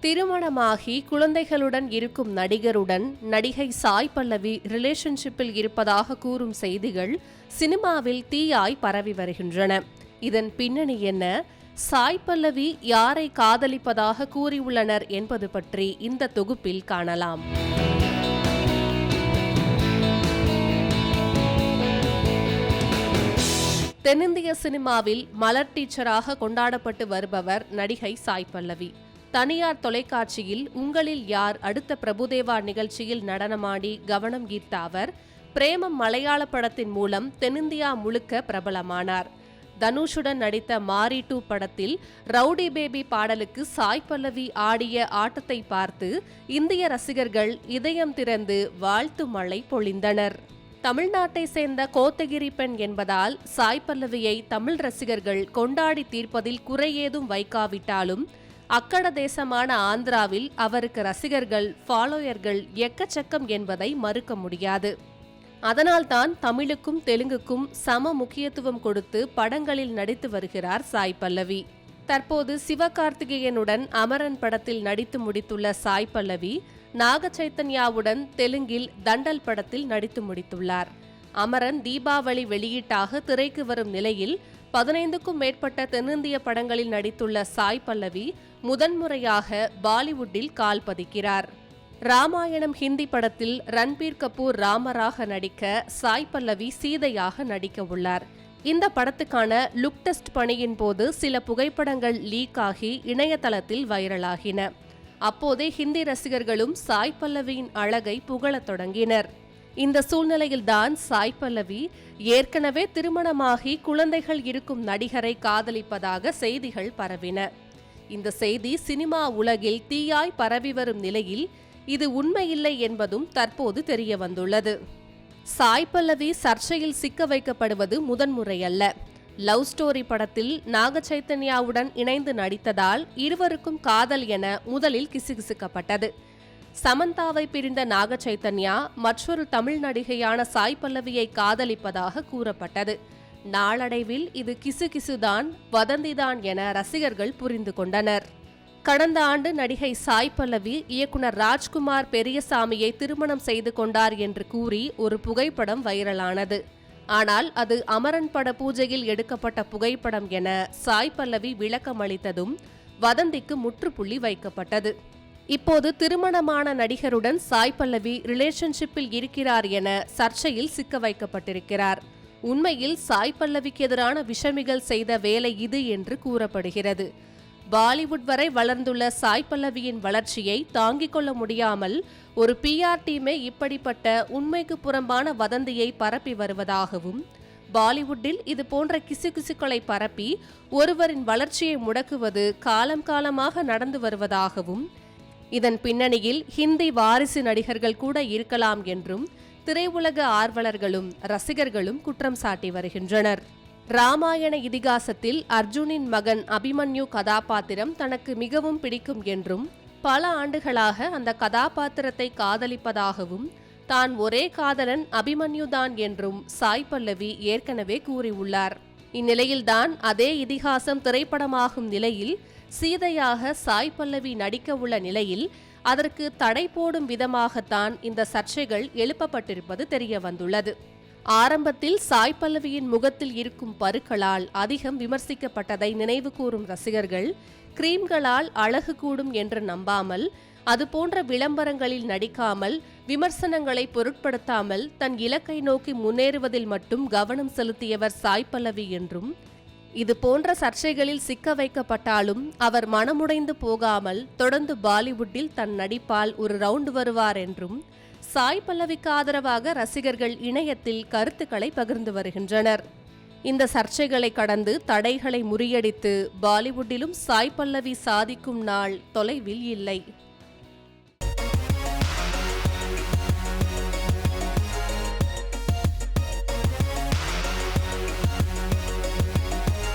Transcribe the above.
திருமணமாகி குழந்தைகளுடன் இருக்கும் நடிகருடன் நடிகை சாய் பல்லவி ரிலேஷன்ஷிப்பில் இருப்பதாக கூறும் செய்திகள் சினிமாவில் தீயாய் பரவி வருகின்றன. இதன் பின்னணி என்ன? சாய் பல்லவி யாரை காதலிப்பதாக கூறியுள்ளனர் என்பது பற்றி இந்த தொகுப்பில் காணலாம். தென்னிந்திய சினிமாவில் மலர் டீச்சராக கொண்டாடப்பட்டு வருபவர் நடிகை சாய் பல்லவி. தனியார் தொலைக்காட்சியில் உங்களில் யார் அடுத்த பிரபுதேவா நிகழ்ச்சியில் நடனமாடி கவனம் ஈர்த்த அவர் பிரேமம் மலையாள படத்தின் மூலம் தென்னிந்தியா முழுக்க பிரபலமானார். தனுஷுடன் நடித்த மாரி டூ படத்தில் ரவுடி பேபி பாடலுக்கு சாய் பல்லவி ஆடிய ஆட்டத்தை பார்த்து இந்திய ரசிகர்கள் இதயம் திறந்து வாழ்த்து மழை பொழிந்தனர். தமிழ்நாட்டை சேர்ந்த கோத்தகிரி பெண் என்பதால் சாய் பல்லவியை தமிழ் ரசிகர்கள் கொண்டாடி தீர்ப்பதில் குறையேதும் வைக்காவிட்டாலும் அக்கட தேசமான ஆந்திராவில் அவருக்கு ரசிகர்கள் ஃபாலோயர்கள் எக்கச்சக்கம் என்பதை மறுக்க முடியாது. அதனால்தான் தமிழுக்கும் தெலுங்குக்கும் சம முக்கியத்துவம் கொடுத்து படங்களில் நடித்து வருகிறார் சாய் பல்லவி. தற்போது சிவகார்த்திகேயனுடன் அமரன் படத்தில் நடித்து முடித்துள்ள சாய் பல்லவி நாக சைத்தன்யாவுடன் தெலுங்கில் தண்டல் படத்தில் நடித்து முடித்துள்ளார். அமரன் தீபாவளி வெளியீட்டாக திரைக்கு வரும் நிலையில் பதினைந்துக்கும் மேற்பட்ட தென்னிந்திய படங்களில் நடித்துள்ள சாய் பல்லவி முதன்முறையாக பாலிவுட்டில் கால் பதிக்கிறார். ராமாயணம் ஹிந்தி படத்தில் ரன்பீர் கபூர் ராமராக நடிக்க சாய் பல்லவி சீதையாக நடிக்க உள்ளார். இந்த படத்துக்கான லுக் டெஸ்ட் பணியின் போது சில புகைப்படங்கள் லீக் ஆகி இணையதளத்தில் வைரலாகின. அப்போதே ஹிந்தி ரசிகர்களும் சாய் பல்லவியின் அழகை புகழத் தொடங்கினர். இந்த சூழ்நிலையில்தான் சாய் பல்லவி ஏற்கனவே திருமணமாகி குழந்தைகள் இருக்கும் நடிகரை காதலிப்பதாக செய்திகள் பரவின. இந்த செய்தி சினிமா உலகில் தீயாய் பரவி வரும் நிலையில் இது உண்மையில்லை என்பதும் தற்போது தெரிய வந்துள்ளது. சாய் பல்லவி சர்ச்சையில் சிக்க வைக்கப்படுவது முதன்முறையல்ல லவ் ஸ்டோரி படத்தில் நாக சைத்தன்யாவுடன் இணைந்து நடித்ததால் இருவருக்கும் காதல் என முதலில் கிசுகிசுக்கப்பட்டது. சமந்தாவை பிரிந்த நாக சைத்தன்யா மற்றொரு தமிழ் நடிகையான சாய் பல்லவியை காதலிப்பதாக கூறப்பட்டது. நாளடைவில் இது கிசு கிசுதான் வதந்திதான் என ரசிகர்கள் புரிந்து கொண்டனர். கடந்த ஆண்டு நடிகை சாய் பல்லவி இயக்குனர் ராஜ்குமார் பெரியசாமியை திருமணம் செய்து கொண்டார் என்று கூறி ஒரு புகைப்படம் வைரலானது. ஆனால் அது அமரன் பட பூஜையில் எடுக்கப்பட்ட புகைப்படம் என சாய் பல்லவி விளக்கம் அளித்ததும் வதந்திக்கு முற்றுப்புள்ளி வைக்கப்பட்டது. இப்போது திருமணமான நடிகருடன் சாய் பல்லவி ரிலேஷன்ஷிப்பில் இருக்கிறார் என சர்ச்சையில் சிக்க வைக்கப்பட்டிருக்கிறார். உண்மையில் சாய் பல்லவிக்கு எதிரான விஷமிகள் செய்த வேலை இது என்று கூறப்படுகிறது. பாலிவுட் வரை வளர்ந்துள்ள சாய் பல்லவியின் வளர்ச்சியை தாங்கிக் கொள்ள முடியாமல் ஒரு பிஆர் டீமே இப்படிப்பட்ட உண்மைக்கு புறம்பான வதந்தியை பரப்பி வருவதாகவும் பாலிவுட்டில் இது போன்ற கிசுகிசுக்களை பரப்பி ஒருவரின் வளர்ச்சியை முடக்குவது காலம் காலமாக நடந்து வருவதாகவும் இதன் பின்னணியில் ஹிந்தி வாரிசு நடிகர்கள் கூட இருக்கலாம் என்றும் திரையுலக ஆர்வலர்களும் ரசிகர்களும் குற்றம் சாட்டி வருகின்றனர். ராமாயண இதிகாசத்தில் அர்ஜுனின் மகன் அபிமன்யு கதாபாத்திரம் தனக்கு மிகவும் பிடிக்கும் என்றும் பல ஆண்டுகளாக அந்த கதாபாத்திரத்தை காதலிப்பதாகவும் தான் ஒரே காதலன் அபிமன்யுதான் என்றும் சாய் பல்லவி ஏற்கனவே கூறியுள்ளார். இந்நிலையில்தான் அதே இதிகாசம் திரைப்படமாகும் நிலையில் சீதையாக சாய் பல்லவி நடிக்க உள்ள நிலையில் அதற்கு தடை போடும் விதமாகத்தான் இந்த சர்ச்சைகள் எழுப்பப்பட்டிருப்பது தெரிய வந்துள்ளது ஆரம்பத்தில் சாய் பல்லவியின் முகத்தில் இருக்கும் பருக்களால் அதிகம் விமர்சிக்கப்பட்டதை நினைவு கூறும் ரசிகர்கள் கிரீம்களால் அழகு கூடும் என்று நம்பாமல் அதுபோன்ற விளம்பரங்களில் நடிக்காமல் விமர்சனங்களை பொருட்படுத்தாமல் தன் இலக்கை நோக்கி முன்னேறுவதில் மட்டும் கவனம் செலுத்தியவர் சாய் பல்லவி என்றும் இது போன்ற சர்ச்சைகளில் சிக்க வைக்கப்பட்டாலும் அவர் மனமுடைந்து போகாமல் தொடர்ந்து பாலிவுட்டில் தன் நடிப்பால் ஒரு ரவுண்ட் வருவார் என்றும் சாய் பல்லவிக்கு ஆதரவாக ரசிகர்கள் இணையத்தில் கருத்துக்களை பகிர்ந்து வருகின்றனர். இந்த சர்ச்சைகளை கடந்து தடைகளை முறியடித்து பாலிவுட்டிலும் சாய் பல்லவி சாதிக்கும் நாள் தொலைவில் இல்லை.